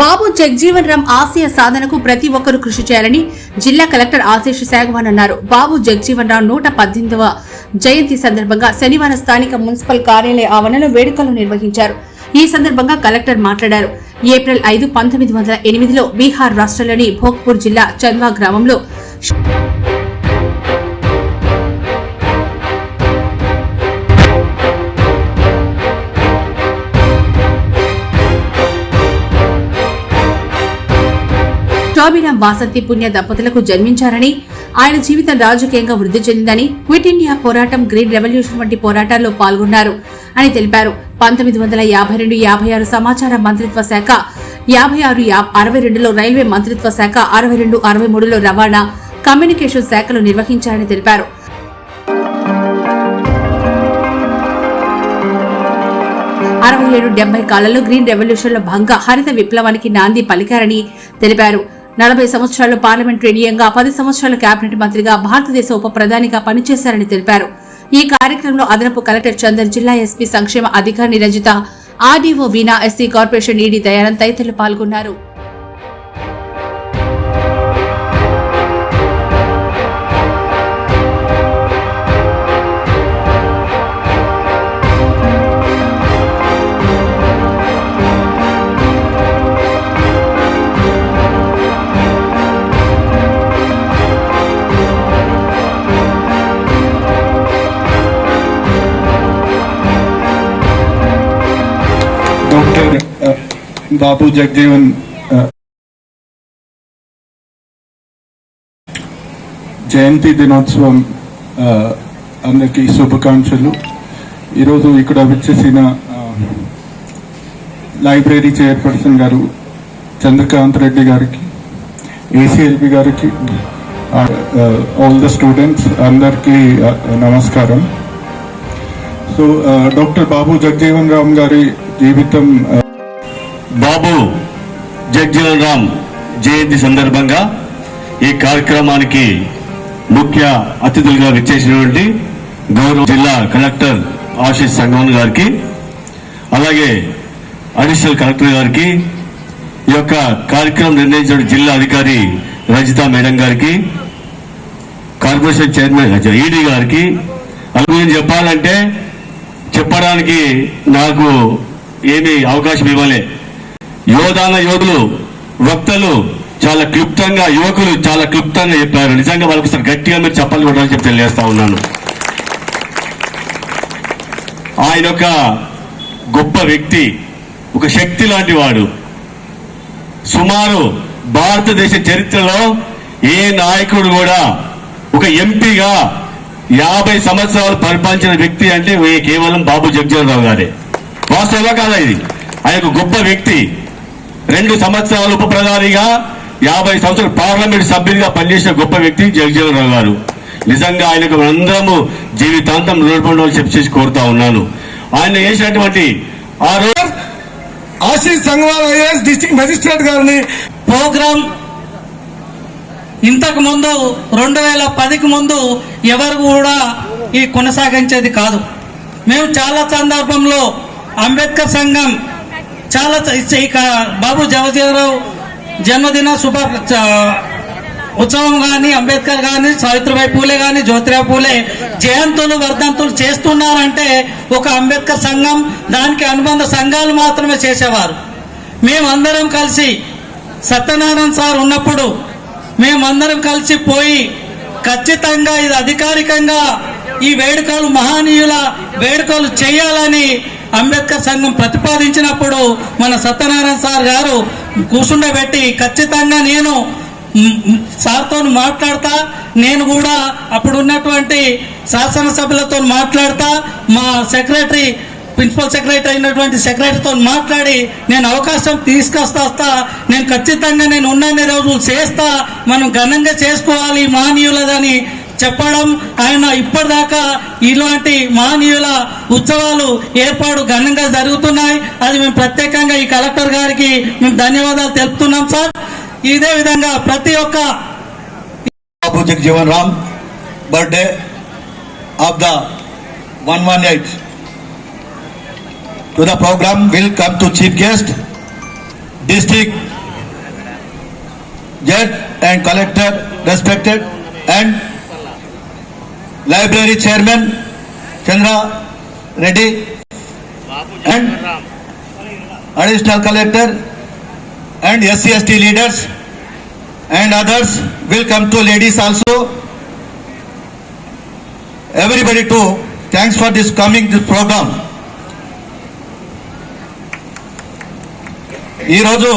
బాబు జగ్జీవన్ రామ్ ఆశయ సాధనకు ప్రతి ఒక్కరూ కృషి చేయాలని జిల్లా కలెక్టర్ ఆశీష్ శాగవాన్ అన్నారు. బాబు జగ్జీవన్ రామ్ నూట పద్దెనిమిదవ జయంతి సందర్భంగా శనివారం స్థానిక మున్సిపల్ కార్యాలయ ఆవరణలో వేడుకలు నిర్వహించారు. ఈ సందర్భంగా కలెక్టర్ మాట్లాడారు. ఏప్రిల్ ఐదు పంతొమ్మిది వందల ఎనిమిదిలో బీహార్ రాష్ట్రంలోని భోగ్పూర్ జిల్లా చంద్వా గ్రామంలో శోభినా వాసంతి పుణ్య దంపతులకు జన్మించారని ఆయన జీవితం రాజకీయంగా వృద్ధి చెందిందని క్విట్ ఇండియా పోరాటం గ్రీన్ రెవల్యూషన్ వంటి పోరాటాల్లో పాల్గొన్నారు అని తెలిపారు. పంతొమ్మిది వందల యాభై రెండు యాభై ఆరు సమాచార మంత్రిత్వ శాఖ యాభై ఆరు అరవై రెండులో రైల్వే మంత్రిత్వ శాఖ అరవై రెండు అరవై మూడులో రవాణా కమ్యూనికేషన్ శాఖలు నిర్వహించారని తెలిపారు. అరవై ఏడు డెబ్బై కాలంలో గ్రీన్ రెవల్యూషన్లో భంగ హరిత విప్లవానికి నాంది పలికారని తెలిపారు. నలభై సంవత్సరాలు పార్లమెంటేరియంగా పది సంవత్సరాలు కేబినెట్ మంత్రిగా భారతదేశ ఉప ప్రధానిగా పనిచేశారని తెలిపారు. ఈ కార్యక్రమంలో అదనపు కలెక్టర్ చందర్ జిల్లా ఎస్పీ సంక్షేమ అధికారి Rajitha RDO Veena SC corporation ED Dayanand తదితరులు పాల్గొన్నారు. బాబు జగ్జీవన్ జయంతి దినోత్సవం అందరికీ శుభాకాంక్షలు. ఈరోజు ఇక్కడ విచ్చేసిన లైబ్రరీ చైర్పర్సన్ గారు చంద్రకాంత్ రెడ్డి గారికి ఏసీఎల్పి గారికి ఆల్ ద స్టూడెంట్స్ అందరికీ నమస్కారం. సో డాక్టర్ బాబు జగ్జీవన్ రామ్ గారి జీవితం బాబు జగ్జీవన్ రామ్ జయంతి సందర్భంగా ఈ కార్యక్రమానికి ముఖ్య అతిథులుగా విచ్చేసినటువంటి గౌరవ జిల్లా కలెక్టర్ ఆశీష్ సంగమన్ గారికి అలాగే అడిషనల్ కలెక్టర్ గారికి ఈ యొక్క కార్యక్రమం నిర్ణయించిన జిల్లా అధికారి రజిత మేడం గారికి కార్పొరేషన్ చైర్మన్ ఈడీ గారికి అలాగే చెప్పాలంటే చెప్పడానికి నాకు ఏమీ అవకాశం ఇవ్వలే. యోధాన యోధులు వక్తలు చాలా క్లుప్తంగా యువకులు చాలా క్లుప్తంగా చెప్పారు. నిజంగా వాళ్ళకి ఒకసారి గట్టిగా మీరు చెప్పాలి కొట్టాలని చెప్పి తెలియజేస్తా ఉన్నాను. ఆయన ఒక గొప్ప వ్యక్తి ఒక శక్తి లాంటి వాడు. సుమారు భారతదేశ చరిత్రలో ఏ నాయకుడు కూడా ఒక ఎంపీగా యాభై సంవత్సరాలు పరిపాలించిన వ్యక్తి అంటే కేవలం బాబు జగ్జీవన్ రావు గారే. వాస్తవ కాదా ఇది? ఆయన ఒక గొప్ప వ్యక్తి. రెండు సంవత్సరాలు ఉప ప్రధానిగా యాభై సంవత్సరాలు పార్లమెంట్ సభ్యునిగా పనిచేసిన గొప్ప వ్యక్తి జగజీవన్ రావు గారు. నిజంగా ఆయనకు అందరము జీవితాంతం రుణపడాలని చెప్పి చేసి కోరుతా ఉన్నాను. ఆయన చేసినటువంటి ఆ రోజు Ashish Sanghwal IAS district magistrate గారిని ప్రోగ్రాం ఇంతకు ముందు రెండు వేల పదికి ముందు ఎవరు కూడా ఈ కొనసాగించేది కాదు. మేము చాలా సందర్భంలో అంబేద్కర్ సంఘం చాలా ఇక బాబు జవజీవరావు జన్మదిన శుభ ఉత్సవం కానీ అంబేద్కర్ కానీ సావిత్రిబాయి పూలే కానీ జ్యోతిరావు పూలే జయంతులు వర్ధంతులు చేస్తున్నారంటే ఒక అంబేద్కర్ సంఘం దానికి అనుబంధ సంఘాలు మాత్రమే చేసేవారు. మేమందరం కలిసి సత్యనారాయణ సార్ ఉన్నప్పుడు మేమందరం కలిసి పోయి ఖచ్చితంగా ఇది అధికారికంగా ఈ వేడుకలు మహనీయుల వేడుకలు చేయాలని అంబేద్కర్ సంఘం ప్రతిపాదించినప్పుడు మన సత్యనారాయణ సార్ గారు కూర్చుండబెట్టి ఖచ్చితంగా నేను సార్తో మాట్లాడతా నేను కూడా అప్పుడు ఉన్నటువంటి శాసనసభ్యులతో మాట్లాడతా మా సెక్రటరీ ప్రిన్సిపల్ సెక్రటరీ అయినటువంటి సెక్రటరీతో మాట్లాడి నేను అవకాశం తీసుకొస్తా నేను ఖచ్చితంగా నేను ఉన్నన్ని రోజులు చేస్తా మనం ఘనంగా చేసుకోవాలి మహనీయులదని చెప్పడం ఆయన ఇప్పటిదాకా ఇలాంటి మహనీయుల ఉత్సవాలు ఏర్పాటు ఘనంగా జరుగుతున్నాయి. అది మేము ప్రత్యేకంగా ఈ కలెక్టర్ గారికి మేము ధన్యవాదాలు తెలుపుతున్నాం సార్. ఇదే విధంగా ప్రతి ఒక్క Babu Jagjivan Ram birthday of the one one eight. To the program will come to chief guest district judge and collector respected and library chairman Chandra Reddy, and additional collector, and SC ST leaders, and others will come to ladies also. Everybody too, thanks for this coming this program. ఈరోజు